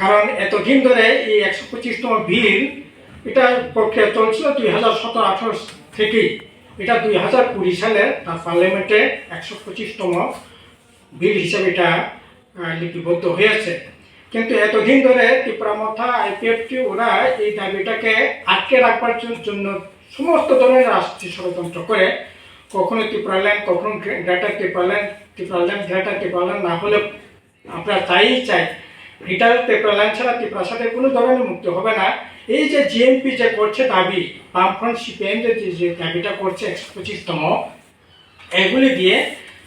কারণ এতদিন ধরে এই একশো পঁচিশতম বিল, এটা প্রক্রিয়া চলছিল দুই হাজার সতেরো আঠারো থেকেই এটা দুই হাজার কুড়ি সালে তার পার্লামেন্টে একশো পঁচিশতম বিল হিসাবে এটা লিপিবদ্ধ হয়েছে। কিন্তু এতদিন ধরে ত্রিপুরা মথা আইপিএফটি ওরা এই দাবিটাকে আটকে রাখবার জন্য সমস্ত ধরনের রাষ্ট্রীয় ষড়যন্ত্র করে। কখনো ত্রিপুরা ল্যান্ড, কখনো greater Tripura land Tripura land, greater Tripura land না হলে আমরা চাই চাই ত্রিপুরা ল্যান্ড ছাড়া ত্রিপুরা সাথে কোনো ধরনের মুক্তি হবে না? এই যে জিএমপি যে করছে দাবি, বামফ্রন্ট সিপিএম যে যে দাবিটা করছে একশো পঁচিশতম, এগুলি দিয়ে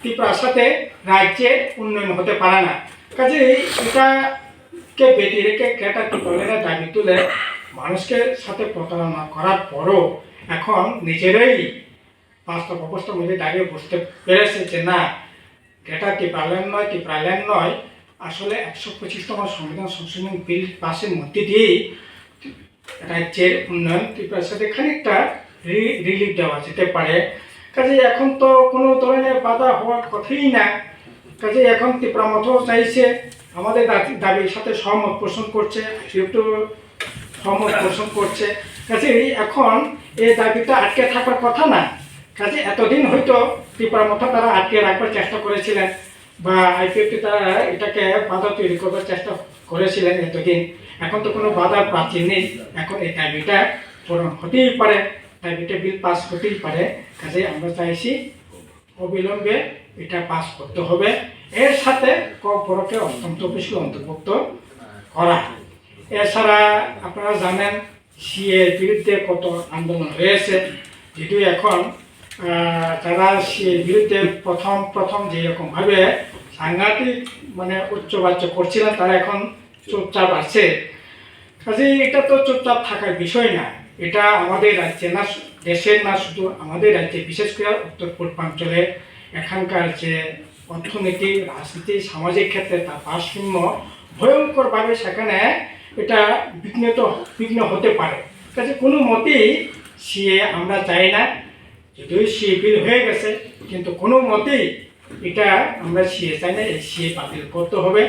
ত্রিপুরার সাথে রাজ্যে উন্নয়ন হতে পারে না। কাজে এটাকে বেঁধে রেখে ক্রেতা ত্রিপুরার দাবি তুলে মানুষকে সাথে প্রতারণা করার পরও এখন নিজেরাই বাস্তব অবস্থার মধ্যে দাঁড়িয়ে বুঝতে পেরেছে যে না এটা ত্রিপুরাল্যান্ড নয় ত্রিপুরাল্যান্ড নয় আসলে একশো পঁচিশতম সংবিধান সংশোধন বিল পাসের মধ্যে দিয়েই রাজ্যের উন্নয়ন ত্রিপুরার সাথে খানিকটা রিলিফ দেওয়া যেতে পারে। কাজে এখন তো কোনো ধরনের বাধা হওয়ার কথাই না। কাজে এখন ত্রিপুরা মতো চাইছে, আমাদের দাবি- দাবির সাথে সহমত পোষণ করছে একটু সহমত পোষণ করছে। কাজে এখন এই দাবিটা আটকে থাকার কথা না। কাজে এতদিন হয়তো ত্রিপুরা মতো তারা আটকে রাখবার চেষ্টা করেছিলেন। বা আইপিএফটি তারা এটাকে বাধা তৈরি করবার চেষ্টা করেছিলেন এতদিন। এখন তো কোনো বাধার প্রাচীন নেই। এখন এই দাবিটা পূরণ হতেই পারে। দাবিটা বিল পাস হতেই পারে। কাজে আমরা চাইছি অবিলম্বে এটা পাস করতে হবে। এর সাথে ক পরকে অত্যন্ত বেশি অন্তর্ভুক্ত করা। এছাড়া আপনারা জানেন সিএর বিরুদ্ধে কত আন্দোলন হয়েছে যদিও এখন সিএর বিরুদ্ধে প্রথম প্রথম যেরকমভাবে সাংঘাতিক মানে উচ্চবাচ্য করছিলেন, তারা এখন চুপচাপ আছে। কাজে এটা তো চুপচাপ থাকার বিষয় না। এটা আমাদের রাজ্যে না, দেশের না, শুধু আমাদের রাজ্যে, বিশেষ করে উত্তর পূর্বাঞ্চলে। এখানকার যে অর্থনীতি, রাজনীতি, সামাজিক ক্ষেত্রে তার ভারসাম্য ভয়ঙ্করভাবে সেখানে এটা বিঘ্নিত, বিঘ্ন হতে পারে। কাজে কোনো মতেই সিএ আমরা চাই না। যদিও সিএ বিল হয়ে গেছে, কিন্তু কোনো মতেই এটা আমরা সিএ চাই না এই সিএ বাতিল করতে হবে।